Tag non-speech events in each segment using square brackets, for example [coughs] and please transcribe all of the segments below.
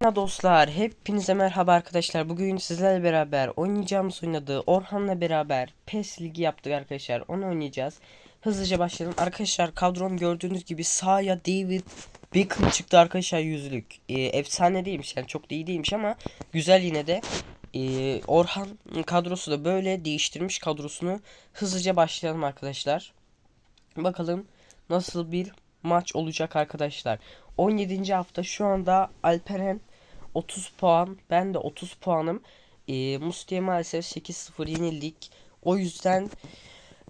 Merhaba dostlar, hepinize merhaba arkadaşlar. Bugün sizlerle beraber oynayacağımız oynadığı Orhan'la beraber PES ligi yaptık arkadaşlar. Onu oynayacağız. Hızlıca başlayalım. Arkadaşlar kadrom gördüğünüz gibi sahaya David Beckham çıktı arkadaşlar yüzlük. Ee, efsane değilmiş yani çok da iyi değilmiş ama güzel yine de. Ee, Orhan kadrosu da böyle değiştirmiş kadrosunu. Hızlıca başlayalım arkadaşlar. Bakalım nasıl bir maç olacak arkadaşlar. 17. hafta şu anda Alperen 30 puan. Ben de 30 puanım. E, Musti'ye maalesef 8-0 yenildik. O yüzden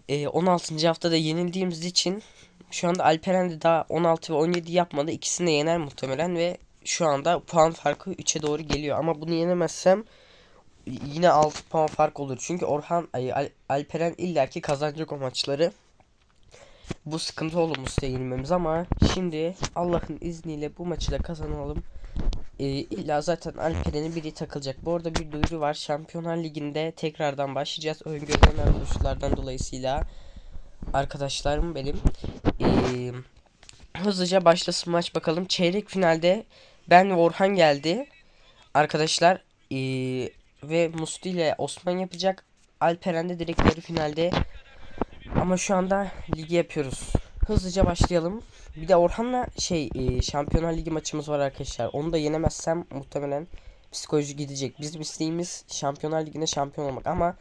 e, 16. haftada yenildiğimiz için şu anda Alperen de daha 16 ve 17 yapmadı. İkisini de yener muhtemelen ve şu anda puan farkı 3'e doğru geliyor. Ama bunu yenemezsem yine 6 puan fark olur. Çünkü Orhan Al- Alperen illaki kazanacak o maçları. Bu sıkıntı oldu Musti'ye yenilmemiz ama şimdi Allah'ın izniyle bu maçı da kazanalım. Ee, illa zaten Alperen'in biri takılacak. Bu arada bir duyuru var. Şampiyonlar Ligi'nde tekrardan başlayacağız. Öngörülen koşullardan dolayısıyla arkadaşlarım benim. Ee, hızlıca başlasın maç bakalım. Çeyrek finalde ben ve Orhan geldi. Arkadaşlar ee, ve Musti ile Osman yapacak. Alperen de direkt yarı finalde. Ama şu anda ligi yapıyoruz. Hızlıca başlayalım. Bir de Orhan'la şey e, Şampiyonlar Ligi maçımız var arkadaşlar. Onu da yenemezsem muhtemelen psikoloji gidecek. Bizim isteğimiz Şampiyonlar Ligi'nde şampiyon olmak ama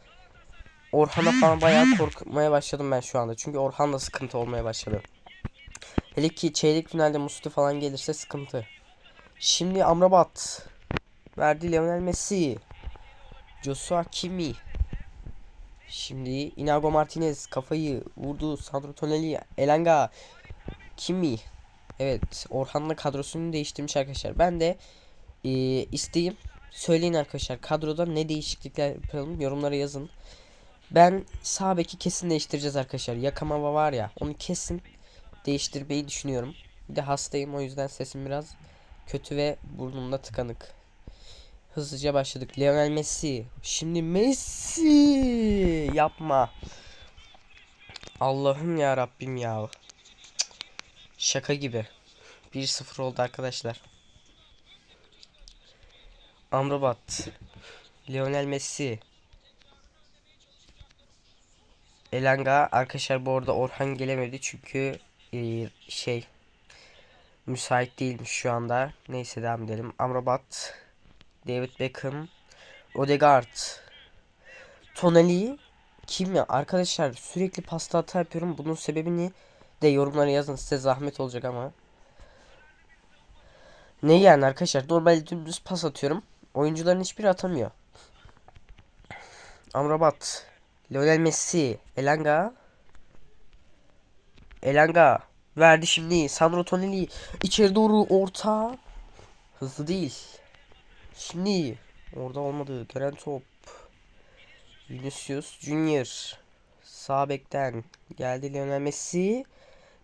Orhan'a falan bayağı korkmaya başladım ben şu anda. Çünkü Orhan'la sıkıntı olmaya başladı. Hele ki çeyrek finalde Musti falan gelirse sıkıntı. Şimdi Amrabat verdi Lionel Messi. Joshua Kimi. Şimdi Inago Martinez kafayı vurdu. Sandro Tonali, Elanga, Kimi. Evet, Orhan'la kadrosunu değiştirmiş arkadaşlar. Ben de e, isteğim söyleyin arkadaşlar. Kadroda ne değişiklikler yapalım yorumlara yazın. Ben sağ beki kesin değiştireceğiz arkadaşlar. Yakamava var ya onu kesin değiştirmeyi düşünüyorum. Bir de hastayım o yüzden sesim biraz kötü ve burnumda tıkanık. Hızlıca başladık. Lionel Messi. Şimdi Messi yapma. Allah'ım ya Rabbim ya. Şaka gibi. 1-0 oldu arkadaşlar. Amrabat. Lionel Messi. Elanga arkadaşlar bu arada Orhan gelemedi çünkü e, şey müsait değilmiş şu anda. Neyse devam edelim. Amrabat. David Beckham, Odegaard, Tonali. Kim ya? Arkadaşlar sürekli pasta hata yapıyorum. Bunun sebebini de yorumlara yazın. Size zahmet olacak ama. Ne yani arkadaşlar? Normalde dümdüz pas atıyorum. Oyuncuların hiçbiri atamıyor. Amrabat. Lionel Messi. Elanga. Elanga. Verdi şimdi. Sandro Tonali. İçeri doğru orta. Hızlı değil Şimdi orada olmadı. Dönen top. Vinicius Junior. Sağ bekten geldi Lionel Messi.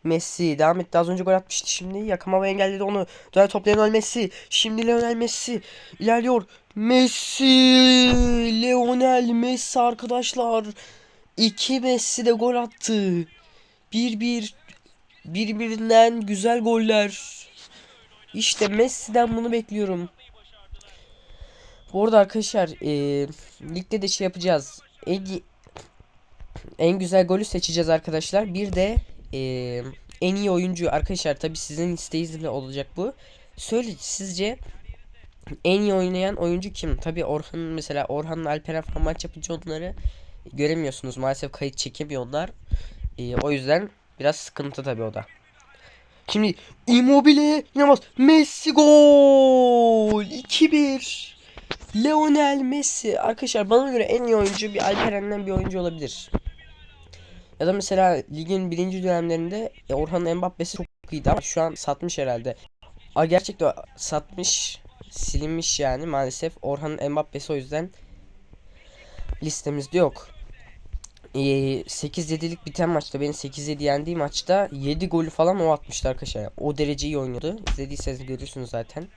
Messi devam etti. Az önce gol atmıştı şimdi. Yakamava engelledi onu. Dönen top Lionel Messi. Şimdi Lionel Messi ilerliyor. Messi. Lionel Messi arkadaşlar. İki Messi de gol attı. Bir bir birbirinden güzel goller. İşte Messi'den bunu bekliyorum. Bu arada arkadaşlar e, ligde de şey yapacağız. En, en güzel golü seçeceğiz arkadaşlar. Bir de e, en iyi oyuncu arkadaşlar tabi sizin isteğinizle olacak bu. Söyle sizce en iyi oynayan oyuncu kim? Tabi Orhan mesela Orhan'la Alperen falan maç yapınca onları göremiyorsunuz. Maalesef kayıt çekemiyor onlar. E, o yüzden biraz sıkıntı tabi o da. Şimdi Immobile inanılmaz. Messi gol. 2-1. Lionel Messi. Arkadaşlar bana göre en iyi oyuncu bir Alperen'den bir oyuncu olabilir. Ya da mesela ligin birinci dönemlerinde e, Orhan'ın Mbappe'si çok iyiydi ama şu an satmış herhalde. A gerçekten satmış, silinmiş yani maalesef. Orhan'ın Mbappe'si o yüzden listemizde yok. E, 8-7'lik biten maçta benim 8-7 yendiği maçta 7 golü falan o atmıştı arkadaşlar. O derece iyi oynuyordu. İzlediyseniz görürsünüz zaten.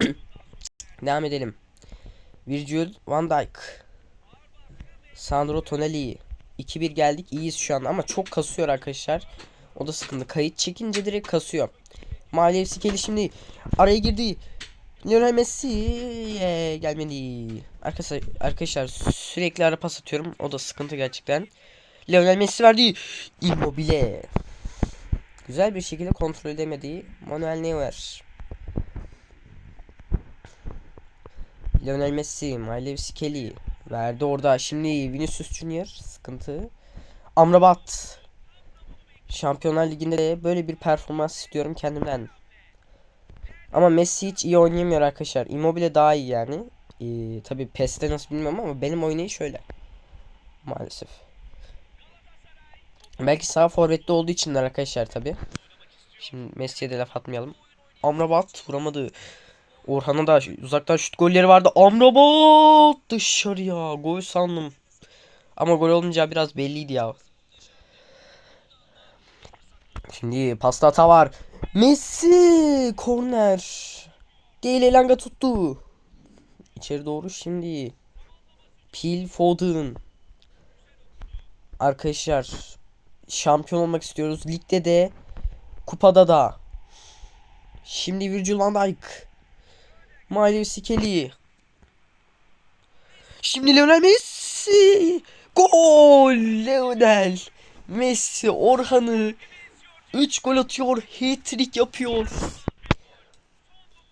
[clears throat] Devam edelim. Virgil van Dijk. Sandro Tonali. 2-1 geldik. İyiyiz şu an ama çok kasıyor arkadaşlar. O da sıkıntı. Kayıt çekince direkt kasıyor. Maliyevsi gelişimli. Araya girdi. Lionel Messi ee, gelmedi. Arkadaşlar, arkadaşlar sürekli ara pas atıyorum. O da sıkıntı gerçekten. Lionel Messi verdi. Immobile. Güzel bir şekilde kontrol edemediği Manuel Neuer. Lionel Messi, Miles Skelly verdi orada. Şimdi Vinicius Junior sıkıntı. Amrabat. Şampiyonlar Ligi'nde de böyle bir performans istiyorum kendimden. Ama Messi hiç iyi oynayamıyor arkadaşlar. Immobile daha iyi yani. Ee, tabii PES'te nasıl bilmiyorum ama benim oynayış şöyle. Maalesef. Belki sağ forvetli olduğu için arkadaşlar tabii. Şimdi Messi'ye de laf atmayalım. Amrabat vuramadı. Orhan'a da uzaktan şut golleri vardı. Amrabat dışarıya gol sandım. Ama gol olmayacağı biraz belliydi ya. Şimdi pasta hata var. Messi korner. Değil Elanga tuttu. İçeri doğru şimdi. Pil Foden. Arkadaşlar şampiyon olmak istiyoruz. Ligde de kupada da. Şimdi Virgil van Dijk. Miles Skelly. Şimdi Lionel Messi. Gol! Lionel Messi Orhan'ı 3 gol atıyor, hat-trick yapıyor.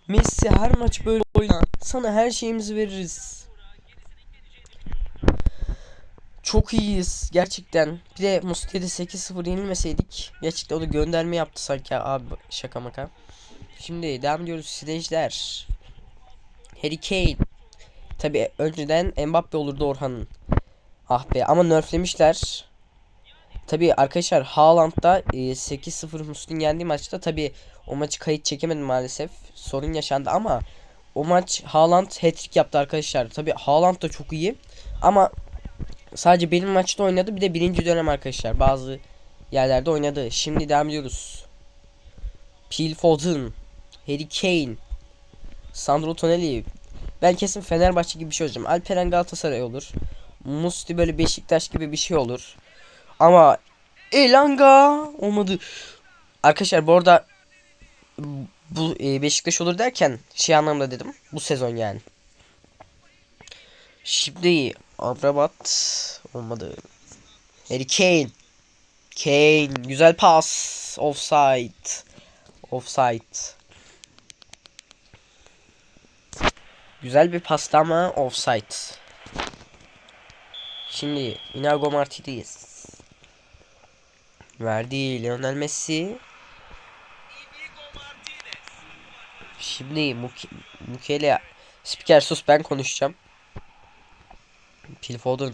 Messi her maç böyle oyna. Sana her şeyimizi veririz. Çok iyiyiz gerçekten. Bir de Mustafa'da 8-0 yenilmeseydik. Gerçekten o da gönderme yaptı sanki abi şaka maka. Şimdi devam ediyoruz stajyer. Harry Kane. Tabi önceden Mbappe olurdu Orhan'ın. Ah be ama nerflemişler. Tabi arkadaşlar Haaland'da e, 8-0 Muslin yendiği maçta tabi o maçı kayıt çekemedim maalesef. Sorun yaşandı ama o maç Haaland hat-trick yaptı arkadaşlar. Tabi Haaland da çok iyi ama sadece benim maçta oynadı bir de birinci dönem arkadaşlar. Bazı yerlerde oynadı. Şimdi devam ediyoruz. Phil Foden, Harry Kane, Sandro Tonelli. Ben kesin Fenerbahçe gibi bir şey olacağım. Alperen Galatasaray olur. Musti böyle Beşiktaş gibi bir şey olur. Ama Elanga olmadı. Arkadaşlar bu arada bu e, Beşiktaş olur derken şey anlamda dedim. Bu sezon yani. Şimdi Amrabat olmadı. Harry Kane. Kane güzel pas. Offside. Offside. Güzel bir pasta ama offside. Şimdi Inago Martinez. Verdi Lionel Messi. Şimdi Muke Mukele Spiker sus ben konuşacağım. Phil Foden.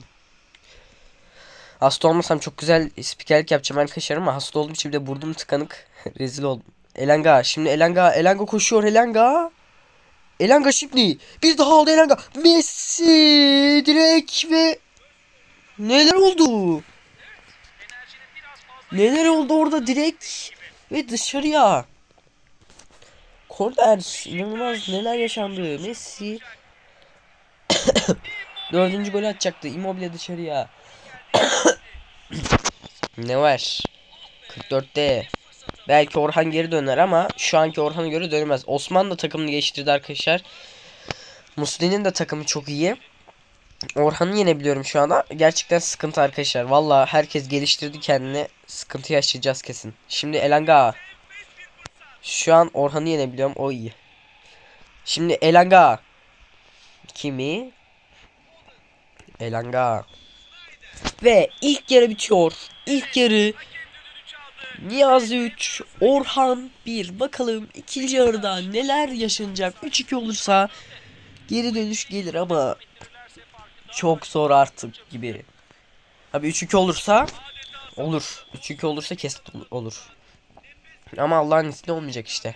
Hasta olmasam çok güzel spikerlik yapacağım arkadaşlar ama hasta olduğum için bir de burnum tıkanık. [laughs] Rezil oldum. Elanga şimdi Elanga Elanga koşuyor Elanga. Elanga şimdi bir daha aldı Elanga. Messi direkt ve neler oldu? Neler oldu orada direkt ve dışarıya. Korner inanılmaz neler yaşandı. Messi [coughs] dördüncü golü atacaktı. Immobile dışarıya. [coughs] ne var? 44'te. Belki Orhan geri döner ama şu anki Orhan'a göre dönemez. Osman da takımını geçtirdi arkadaşlar. Musli'nin de takımı çok iyi. Orhan'ı yenebiliyorum şu anda. Gerçekten sıkıntı arkadaşlar. Valla herkes geliştirdi kendini. Sıkıntı yaşayacağız kesin. Şimdi Elanga. Şu an Orhan'ı yenebiliyorum. O iyi. Şimdi Elanga. Kimi? Elanga. Ve ilk yarı bitiyor. İlk yarı Niyazi 3, Orhan 1. Bakalım ikinci yarıda neler yaşanacak. 3-2 olursa geri dönüş gelir ama çok zor artık gibi. Abi 3-2 olursa olur. 3-2 olursa kesin olur. Ama Allah'ın izniyle olmayacak işte.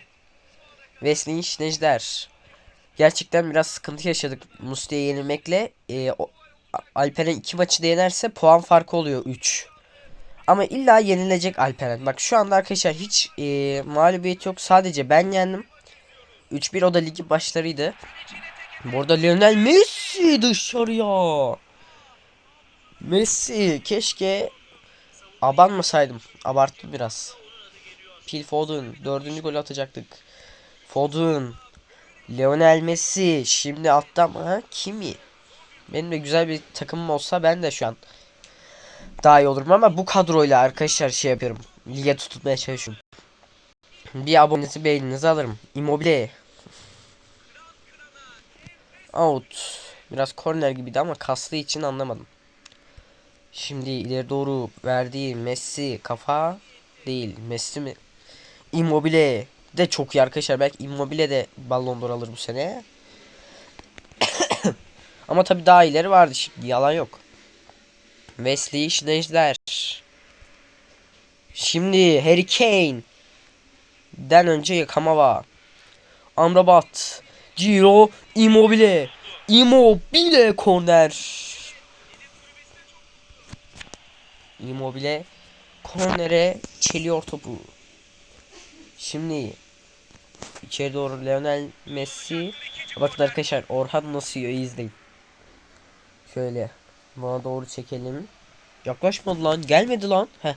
Wesley Necder. Gerçekten biraz sıkıntı yaşadık Musti'ye yenilmekle. O, Alperen iki maçı da yenerse puan farkı oluyor 3. Ama illa yenilecek Alperen. Bak şu anda arkadaşlar hiç e, mağlubiyet yok. Sadece ben yendim. 3-1 o da ligi başlarıydı. Burada Lionel Messi dışarıya. Messi keşke abanmasaydım. Abarttım biraz. Phil Foden dördüncü golü atacaktık. Foden Lionel Messi şimdi altta ama kimi? Benim de güzel bir takımım olsa ben de şu an daha iyi olurum ama bu kadroyla arkadaşlar şey yapıyorum. Lige tutmaya çalışıyorum. Bir abonesi beğeninizi alırım. Immobile. Out. Biraz korner gibiydi ama kaslı için anlamadım. Şimdi ileri doğru verdiği Messi kafa değil. Messi mi? Immobile de çok iyi arkadaşlar. Belki Immobile de Ballon d'Or alır bu sene. [coughs] Ama tabi daha ileri vardı şimdi yalan yok. Wesley Schneider. Şimdi Harry Kane. Den önce Yakamava. Amrabat. Ciro Immobile. Immobile korner. Immobile kornere çeliyor topu. Şimdi içeri doğru Lionel Messi. Bakın arkadaşlar Orhan nasıl izleyin. Şöyle bana doğru çekelim. Yaklaşmadı lan gelmedi lan. Heh.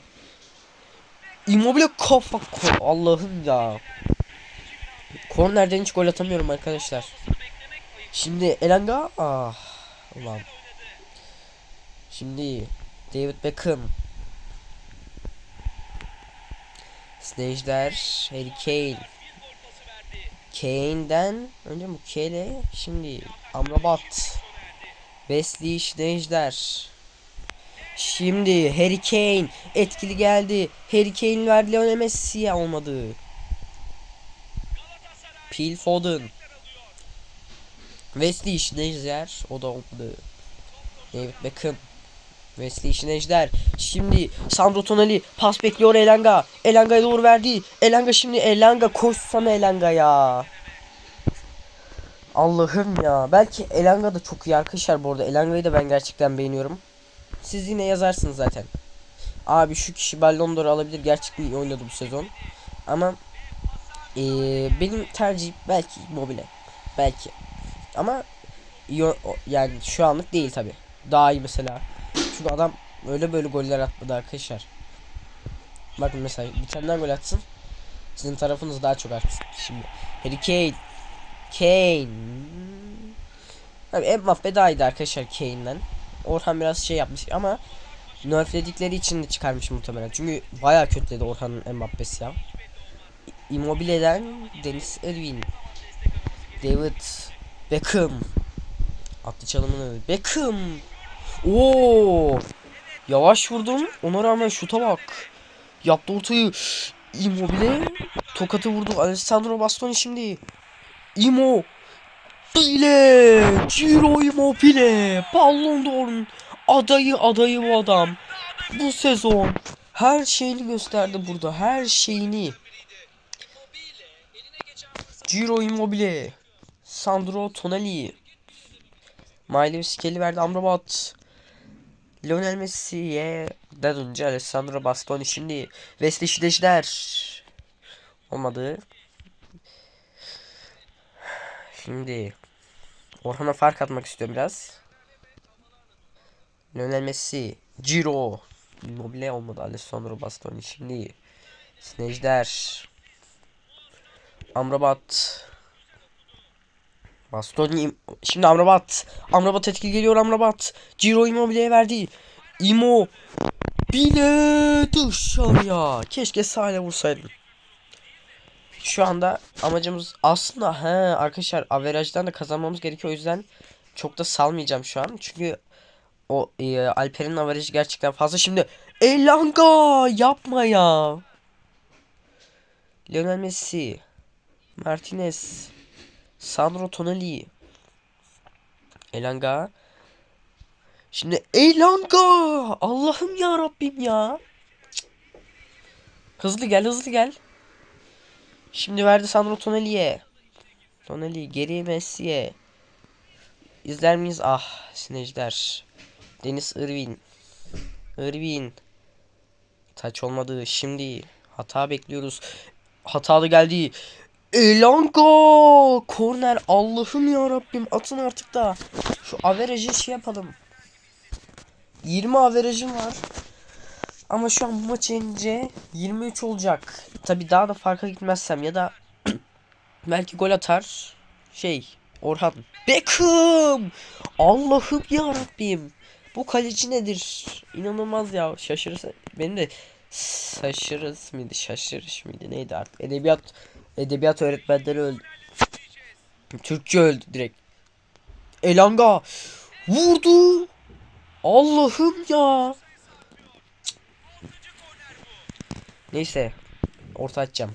Immobile kafa ko Allah'ım ya. Kornerden hiç gol atamıyorum arkadaşlar. Şimdi Elanga ah ulan. Şimdi David Beckham. Stajder Harry Kane. Kane'den önce Mukele şimdi Amrabat. Schneider. Şimdi Harry Kane etkili geldi. Harry Kane verdi Lionel Messi'ye olmadı. Phil Foden. Wesley Schneider o da olmadı. David Beckham. Wesley Schneider. Şimdi Sandro Tonali pas bekliyor Elanga. Elanga'ya doğru verdi. Elanga şimdi Elanga koşsana Elanga ya. Allah'ım ya. Belki Elanga da çok iyi arkadaşlar bu arada. Elanga'yı da ben gerçekten beğeniyorum. Siz yine yazarsınız zaten. Abi şu kişi Ballon d'Or alabilir. Gerçekten iyi oynadı bu sezon. Ama ee, benim tercihim belki Mobile. Belki. Ama yani şu anlık değil tabi. Daha iyi mesela. Çünkü adam öyle böyle goller atmadı arkadaşlar. Bakın mesela bir tane gol atsın. Sizin tarafınız daha çok artsın. Şimdi Harry Kane. Kane. Abi Mbappe daha iyiydi arkadaşlar Kane'den. Orhan biraz şey yapmış ama nerfledikleri için de çıkarmış muhtemelen. Çünkü bayağı kötüledi Orhan'ın Mbappe'si ya. Immobile'den Dennis Irwin. David Beckham. Attı çalımını. Beckham. Oo! Yavaş vurdum. Ona rağmen şuta bak. Yaptı ortayı. Immobile. Tokatı vurdu. Alessandro Bastoni şimdi. Immo. Bile. Ciro Immobile. Ballon d'Or'un adayı adayı bu adam. Bu sezon her şeyini gösterdi burada. Her şeyini. Ciro Immobile. Sandro Tonali. Miley Skelly verdi Amrabat. Lionel Messi'ye den önce Alessandro Bastoni şimdi Wesley Schneider olmadı. Şimdi Orhan'a fark atmak istiyorum biraz. Lionel Messi, Ciro, Immobile olmadı Alessandro Bastoni. Şimdi Schneider Amrabat. Bastoni şimdi Amrabat. Amrabat etkili geliyor Amrabat. Ciro Immobile'ye verdi. Imo bile dışarıya. Keşke sahile vursaydım şu anda amacımız aslında he arkadaşlar averajdan da kazanmamız gerekiyor o yüzden çok da salmayacağım şu an çünkü o e, Alper'in averajı gerçekten fazla şimdi Elanga yapma ya Lionel Messi Martinez Sandro Tonali. Elanga. Şimdi Elanga. Allah'ım ya Rabbim ya. Hızlı gel hızlı gel. Şimdi verdi Sandro Tonali'ye. Tonali geri Messi'ye. İzler miyiz? Ah sineciler. Deniz Irvin. Irvin. Taç olmadı. Şimdi hata bekliyoruz. Hatalı geldi. Elanga korner Allah'ım ya Rabbim atın artık da şu averajı şey yapalım. 20 averajım var. Ama şu an bu maç yenince 23 olacak. Tabi daha da farka gitmezsem ya da [clears throat] belki gol atar. Şey Orhan. Beckham! Allah'ım ya Rabbim bu kaleci nedir? İnanılmaz ya. Şaşırırsa beni de şaşırırız mıydı? Şaşırış mıydı? Neydi artık? Edebiyat edebiyat öğretmenleri öldü. Türkçe öldü direkt. Elanga! Vurdu! Allah'ım ya Neyse orta açacağım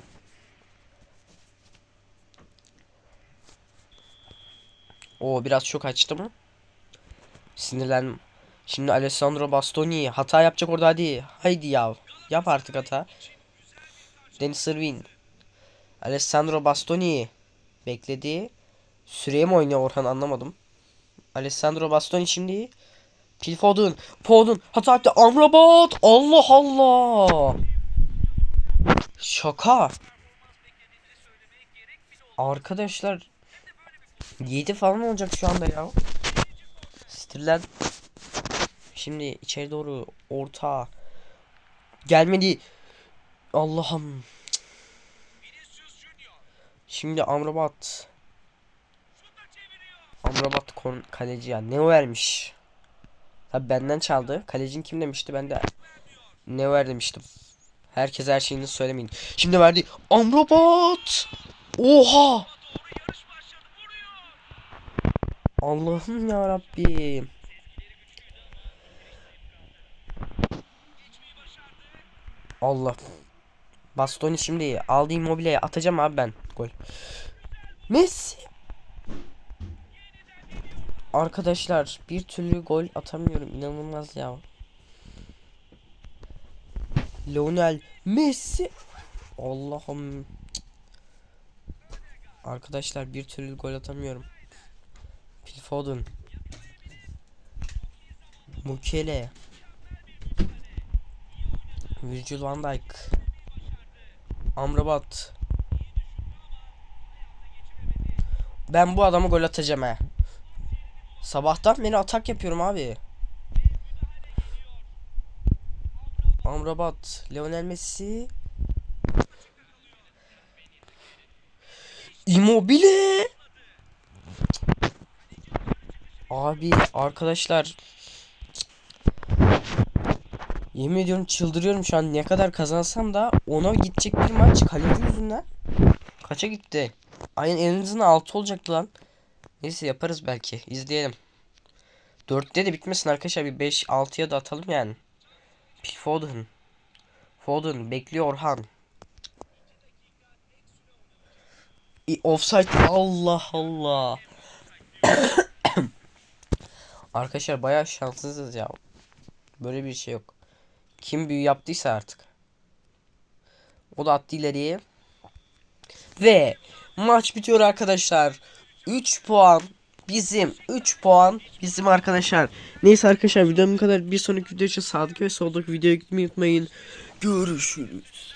O biraz çok açtım. Sinirlendim. Şimdi Alessandro Bastoni hata yapacak orada hadi. Haydi ya. Yap artık hata. Dennis Irvin. Alessandro Bastoni. Bekledi. Süreye mi oynuyor Orhan anlamadım. Alessandro Bastoni şimdi. Phil Foden. Foden. Hata yaptı. Amrabat. Allah Allah. Şaka. Arkadaşlar 7 falan olacak şu anda ya. Stirlen. Şimdi içeri doğru orta. Gelmedi. Allah'ım. Şimdi Amrabat. Amrabat kaleci ya. Ne vermiş? Tabi benden çaldı. Kalecin kim demişti? Ben de ne ver demiştim. Herkes her şeyini söylemeyin. Şimdi verdi. Amrabat. Oha. Allah'ım ya Rabbim. Allah. Bastoni şimdi aldı Immobile'ye atacağım abi ben. Gol. Messi. Arkadaşlar bir türlü gol atamıyorum. inanılmaz ya. Lionel Messi. Allah'ım. Arkadaşlar bir türlü gol atamıyorum. Phil Foden. Mukele. Virgil van Dijk. Amrabat. Ben bu adamı gol atacağım he. Sabahtan beri atak yapıyorum abi. Amrabat, Lionel Messi. Immobile. Abi arkadaşlar. Yemin ediyorum çıldırıyorum şu an. Ne kadar kazansam da ona gidecek bir maç kaleci yüzünden. Kaça gitti? Ayın en azından 6 olacaktı lan. Neyse yaparız belki. İzleyelim. 4'te de bitmesin arkadaşlar. Bir 5-6'ya da atalım yani Foden Foden bekliyor Orhan İ- Offside Allah Allah [coughs] Arkadaşlar bayağı şanssızız ya. Böyle bir şey yok. Kim büyü yaptıysa artık. O da attı ileriye. Ve maç bitiyor arkadaşlar. 3 puan bizim 3 puan bizim arkadaşlar. Neyse arkadaşlar videom bu kadar. Bir sonraki video için sağlık ve soldaki videoya gitmeyi unutmayın. Görüşürüz.